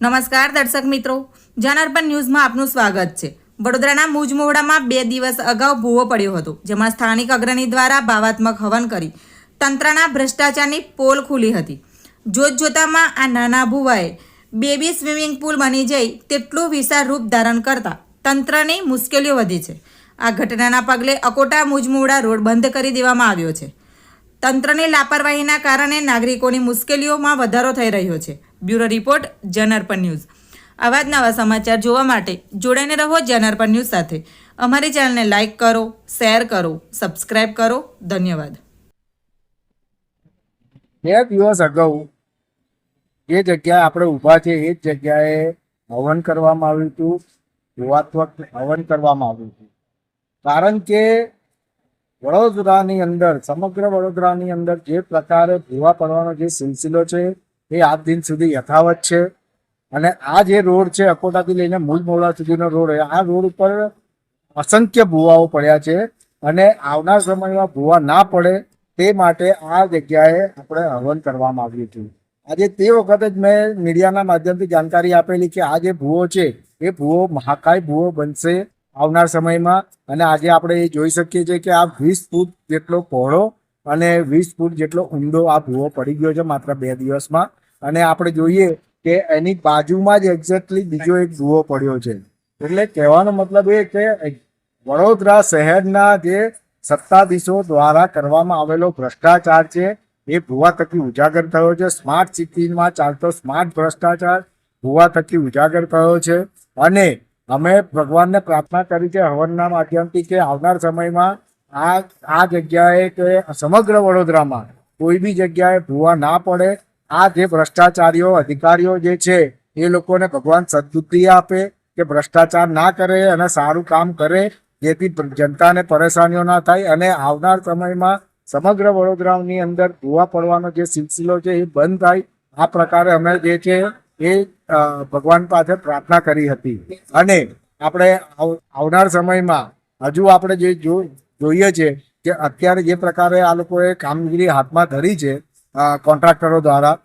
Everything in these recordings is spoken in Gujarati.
નમસ્કાર દર્શક મિત્રો. જનઅર્પણ ન્યૂઝમાં આપનું સ્વાગત છે. વડોદરાના મુજમોહડામાં બે દિવસ અગાઉ ભૂવો પડ્યો હતો, જેમાં સ્થાનિક અગ્રણી દ્વારા ભાવાત્મક હવન કરી તંત્રના ભ્રષ્ટાચારની પોલ ખુલી હતી. જોત જોતામાં આ નાના ભૂવાએ બેબી સ્વિમિંગ પુલ બની જઈ તેટલું વિશાળ રૂપ ધારણ કરતા તંત્રની મુશ્કેલીઓ વધી છે. આ ઘટનાના પગલે અકોટા મુજમોહડા રોડ બંધ કરી દેવામાં આવ્યો છે. તંત્રની લાપરવાહીના કારણે નાગરિકોની મુશ્કેલીઓમાં વધારો થઈ રહ્યો છે. Bureau report Janarpan news. આવા જ નવા સમાચાર જોવા માટે જોડાઈને રહો જનાર્પણ ન્યૂઝ સાથે. અમારી ચેનલને લાઇક કરો, શેર કરો, સબસ્ક્રાઇબ કરો. ધન્યવાદ. બે દિવસ અગાઉ જે જગ્યાએ આપણે ઊભા છે એ જ જગ્યાએ હવન કરવામાં આવ્યું હતું. યુવાત્મક હવન કરવામાં આવ્યું હતું. કારણ કે વડોદરાની અંદર, સમગ્ર વડોદરાની અંદર જે પ્રકારે ભૂવા પડવાનો જે સિલસિલો છે એ આજ દિન સુધી યથાવત છે. અને આ જે રોડ છે, અકોટાથી લઈને મૂળ સુધીનો રોડ આ રોડ ઉપર અસંખ્ય ભૂવાઓ પડ્યા છે. અને આવનાર સમયમાં ભૂવા ના પડે તે માટે આ જગ્યાએ આપણે હવન કરવામાં આવ્યું હતું. આજે તે વખતે જ મેં મીડિયાના માધ્યમથી જાણકારી આપેલી કે આ જે ભૂવો છે, એ ભૂવો મહાકાય ભૂવો બનશે આવનાર સમયમાં. અને આજે આપણે એ જોઈ શકીએ છીએ કે આ વીસ ફૂટ જેટલો પહોળો અને વીસ ફૂટ જેટલો ઊંડો આ ભૂવો પડી ગયો છે માત્ર બે દિવસમાં. અને આપણે જોઈએ કે એની બાજુમાં જ એક્ઝેક્ટલી બીજો એક ભૂવો પડ્યો છે. એટલે કહેવાનો મતલબ એ કે વડોદરા શહેરના જે સત્તાધીશો દ્વારા કરવામાં આવેલો ભ્રષ્ટાચાર છે, એ ભૂવા થકી ઉજાગર થયો છે. સ્માર્ટ સિટીમાં ચાલતો સ્માર્ટ ભ્રષ્ટાચાર ભૂવા થકી ઉજાગર થયો છે. અને અમે ભગવાનને પ્રાર્થના કરી છે હવનના માધ્યમથી કે આવનાર સમયમાં આ આ જગ્યાએ કે સમગ્ર વડોદરામાં કોઈ બી જગ્યાએ ભૂવા ના પડે આ જે ભ્રષ્ટાચારીઓ, અધિકારીઓ જે છે, એ લોકોને ભગવાન સદબુદ્ધિ આપે કે ભ્રષ્ટાચાર ના કરે અને સારું કામ કરે, જેથી જનતાને પરેશાનીઓ ના થાય અને આવનાર સમયમાં સમગ્ર વડોદરાની અંદર ધોવા પડવાનો જે સિલસિલો છે એ બંધ થાય. આ પ્રકારે અમે જે છે એ ભગવાન પાસે પ્રાર્થના કરી હતી. અને આપણે આવનાર સમયમાં હજુ આપણે જે, જોઈએ છે કે અત્યારે જે પ્રકારે આ લોકોએ કામગીરી હાથમાં ધરી છે કોન્ટ્રાક્ટરો દ્વારા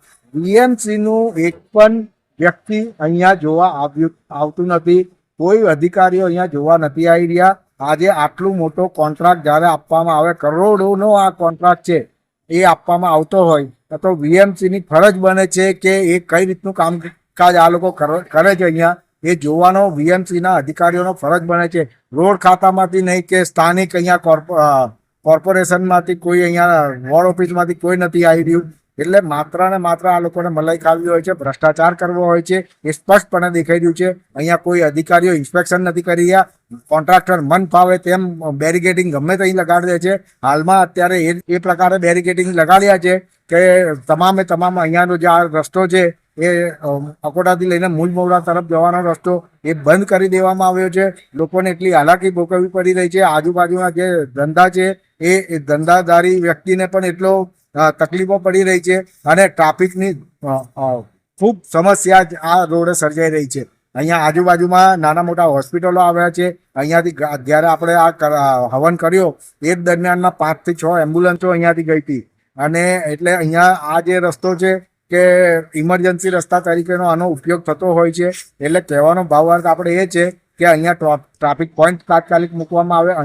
નું એક પણ વ્યક્તિ અહીંયા જોવા આવ્યું આવતું નથી. કોઈ અધિકારીઓ અહીંયા જોવા નથી આવી રહ્યા. આજે આટલું મોટો કોન્ટ્રાક્ટ જ્યારે આપવામાં આવે, કરોડોનો આ કોન્ટ્રાક્ટ છે, એ આપવામાં આવતો હોય, તો વીએમસીની ફરજ બને છે કે એ કઈ રીતનું કામકાજ આ લોકો કર- છે અહીંયા. એ જોવાનો વીએમસીના અધિકારીઓનો ફરજ બને છે. રોડ ખાતામાંથી નહીં કે સ્થાનિક અહીંયા કોર્પો- કોર્પોરેશનમાંથી કોઈ અહીંયા વોર્ડ ઓફિસમાંથી કોઈ નથી આવી રહ્યું. એટલે માત્ર ને માત્ર આ લોકોને મલાઈ ખાવી હોય છે, ભ્રષ્ટાચાર કરવો હોય છે, એ સ્પષ્ટપણે દેખાઈ રહ્યું છે. અહીંયા કોઈ અધિકારીઓ ઇન્સ્પેક્શન નથી કરી રહ્યા. કોન્ટ્રાક્ટર મન ફાવે તેમ બેરિકેડિંગ ગમે ત્યાં લગાડી દે છે. હાલમાં અત્યારે એ એ પ્રકારે બેરિકેડિંગ લગાડ્યા છે કે તમામે તમામ અહીંયાનો જે આ રસ્તો છે, એ અકોટાથી લઈને મૂળ તરફ જવાનો રસ્તો એ બંધ કરી દેવામાં આવ્યો છે. લોકોને એટલી હાલાકી ભોગવવી પડી રહી છે. આજુબાજુના જે ધંધા છે એ ધંધાદારી વ્યક્તિને પણ એટલો તકલીફો પડી રહી છે અને ટ્રાફિકની ખૂબ સમસ્યા આ રોડે સર્જાઈ રહી છે. અહીંયા આજુબાજુમાં નાના મોટા હોસ્પિટલો આવ્યા છે. અહીંયાથી જ્યારે આપણે આ હવન કર્યો, એ જ દરમિયાનમાં પાંચથી છ એમ્બ્યુલન્સો અહીંયાથી ગઈ હતી. અને એટલે અહીંયા આ જે રસ્તો છે કે ઇમરજન્સી રસ્તા તરીકેનો આનો ઉપયોગ થતો હોય છે. એટલે કહેવાનો ભાવાર્થ આપણે એ છે કે અહીંયા ટ્રાફિક પોઈન્ટ તાત્કાલિક મૂકવામાં આવે